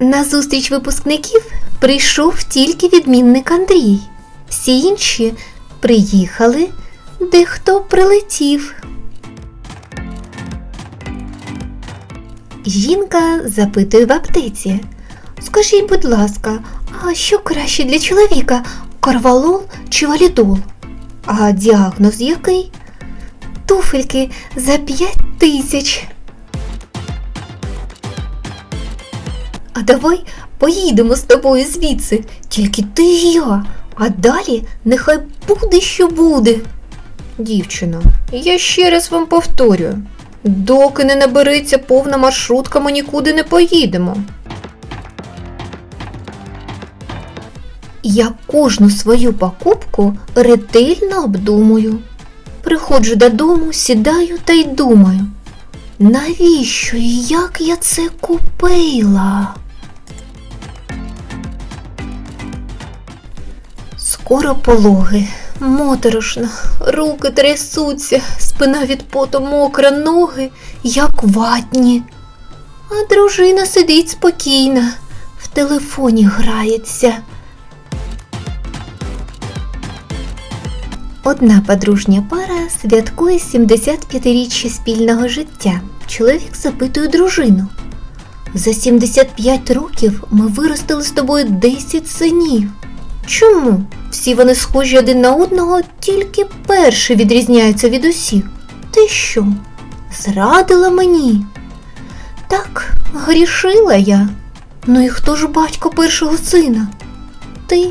На зустріч випускників прийшов тільки відмінник Андрій. Всі інші приїхали, дехто прилетів. Жінка запитує в аптеці. Скажіть, будь ласка, а що краще для чоловіка? Карвалол чи валідол? А діагноз який? Туфельки за п'ять тисяч. А давай поїдемо з тобою звідси, тільки ти і я, а далі нехай буде, що буде. Дівчино, я ще раз вам повторюю, доки не набереться повна маршрутка, ми нікуди не поїдемо. Я кожну свою покупку ретельно обдумую. Приходжу додому, сідаю та й думаю, навіщо і як я це купила? Скоро пологи, моторошно, руки трясуться, спина від поту мокра, ноги, як ватні. А дружина сидить спокійно, в телефоні грається. Одна подружня пара святкує 75-річчя спільного життя. Чоловік запитує дружину. За 75 років ми виростили з тобою 10 синів. Чому? Всі вони схожі один на одного, тільки перший відрізняється від усіх. Ти що? Зрадила мені? Так, грішила я. Ну і хто ж батько першого сина? Ти